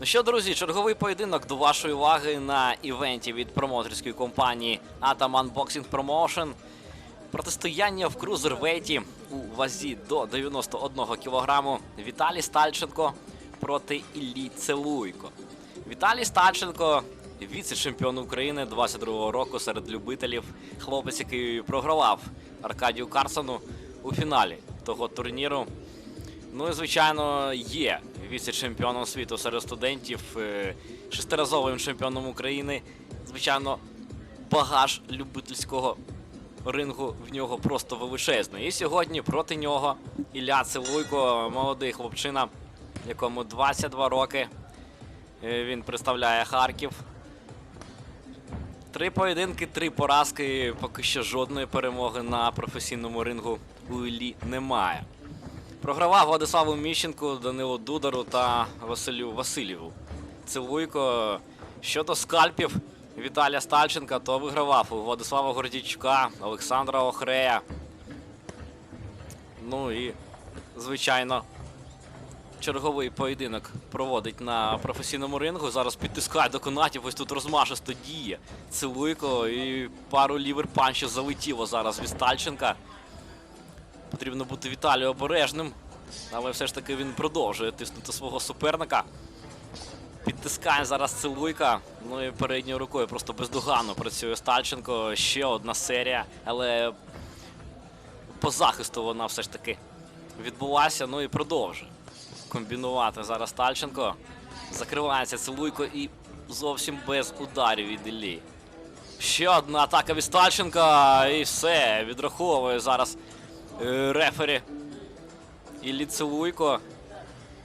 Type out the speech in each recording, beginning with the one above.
Ну що, друзі, черговий поєдинок до вашої уваги на івенті від промоутерської компанії Atom Unboxing Promotion. Протистояння в крузервейті у вазі до 91 кг Віталій Стальченко проти Іллі Целуйко. Віталій Стальченко, віце-чемпіон України 22-го року серед любителів. Хлопець, який програвав Аркадію Карсону у фіналі того турніру. Ну і звичайно є віце-чемпіоном світу серед студентів, е, шестиразовим чемпіоном України. Звичайно, багаж любительського рингу в нього просто величезний. І сьогодні проти нього Ілля Целуйко, молодий хлопчина, якому 22 роки. Е, Він представляє Харків. Три поєдинки, три поразки. Поки що жодної перемоги на професійному рингу у Іллі немає. Програвав Владиславу Міщенку, Данилу Дудару та Василю Васильєву. Цилуйко щодо скальпів Віталія Стальченка, то вигравав у Владислава Гордійчука, Олександра Охрея. Ну і, звичайно, черговий поєдинок проводить на професійному рингу. Зараз підтискає до канатів, ось тут розмашисто діє. Цилуйко і пару лівер-панчів залетіло зараз від Стальченка. Потрібно бути Віталію обережним, але все ж таки він продовжує тиснути свого суперника. Підтискає зараз Целуйка. Ну і передньою рукою просто бездоганно працює Стальченко. Ще одна серія, але по захисту вона все ж таки відбулася. Ну і продовжує комбінувати зараз Стальченко. Закривається Целуйко і зовсім без ударів від Іллі. Ще одна атака від Стальченка і все. Відраховує зараз рефері Іллі Целуйко.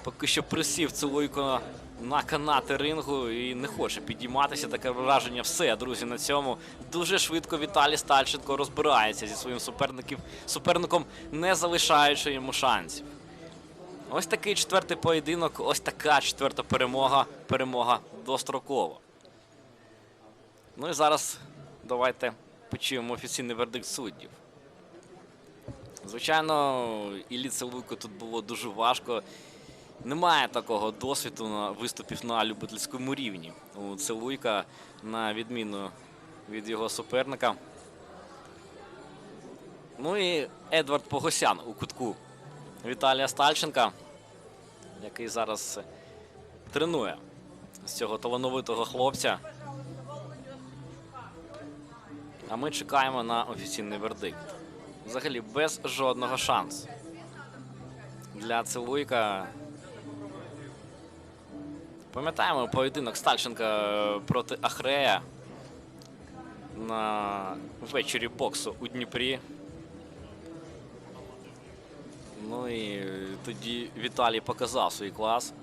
Поки що присів Целуйко на канати рингу і не хоче підійматися. Таке враження. Все, друзі, на цьому дуже швидко Віталій Стальченко розбирається зі своїм суперником, не залишаючи йому шансів. Ось такий четвертий поєдинок, ось така четверта перемога. Перемога дострокова. Ну і зараз давайте почуємо офіційний вердикт суддів. Звичайно, Іллі Целуйко тут було дуже важко. Немає такого досвіду на виступів на любительському рівні. У Целуйка, на відміну від його суперника. Ну і Едвард Погосян у кутку Віталія Стальченка, який зараз тренує з цього талановитого хлопця. А ми чекаємо на офіційний вердикт. Взагалі без жодного шансу. Для Целуйка. Пам'ятаємо поєдинок Стальченка проти Ахрея на вечорі боксу у Дніпрі. Ну і тоді Віталій показав свій клас.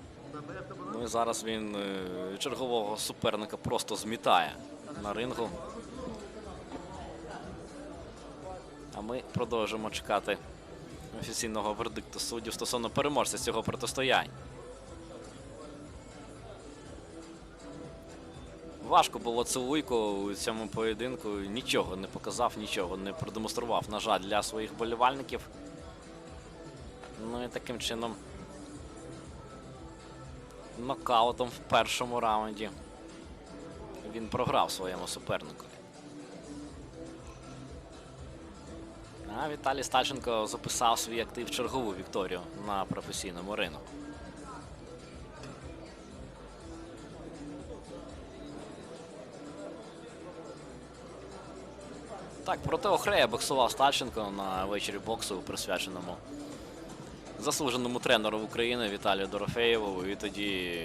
Ну і зараз він е, чергового суперника просто змітає на рингу. А ми продовжимо чекати офіційного вердикту суддів стосовно переможця цього протистояння. Важко було Целуйко у цьому поєдинку. Нічого не показав, нічого не продемонстрував, на жаль, для своїх болівальників. Ну і таким чином. Нокаутом в першому раунді. Він програв своєму супернику. А Віталій Стальченко записав свій актив чергову вікторію на професійному ринку. Так, проти Охрея боксував Стальченко на вечорі боксу, присвяченому заслуженому тренеру України Віталію Дорофеєву. І тоді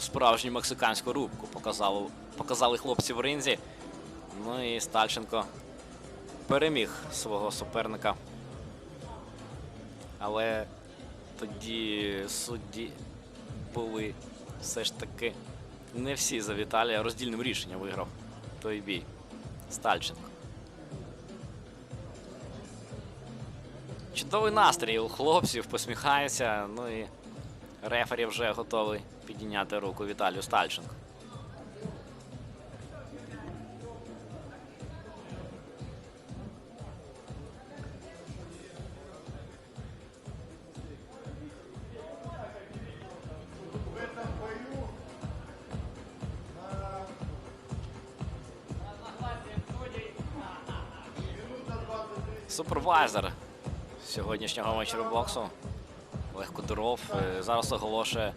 справжню мексиканську рубку показали, показали хлопці в ринзі. Ну і Стальченко переміг свого суперника. Але тоді судді були все ж таки не всі за Віталія. Роздільним рішенням виграв той бій. Стальченко. Чудовий настрій у хлопців, посміхається. Ну і рефері вже готовий підійняти руку Віталію Стальченко. Супервайзер сьогоднішнього вечора боксу. Легко дров зараз оголошує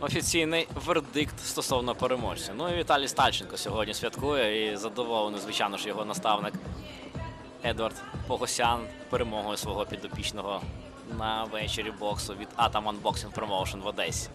офіційний вердикт стосовно переможця. Ну і Віталій Стальченко сьогодні святкує і задоволений, звичайно ж, його наставник Едвард Погосян перемогою свого підопічного на вечорі боксу від Ataman Boxing Promotion в Одесі.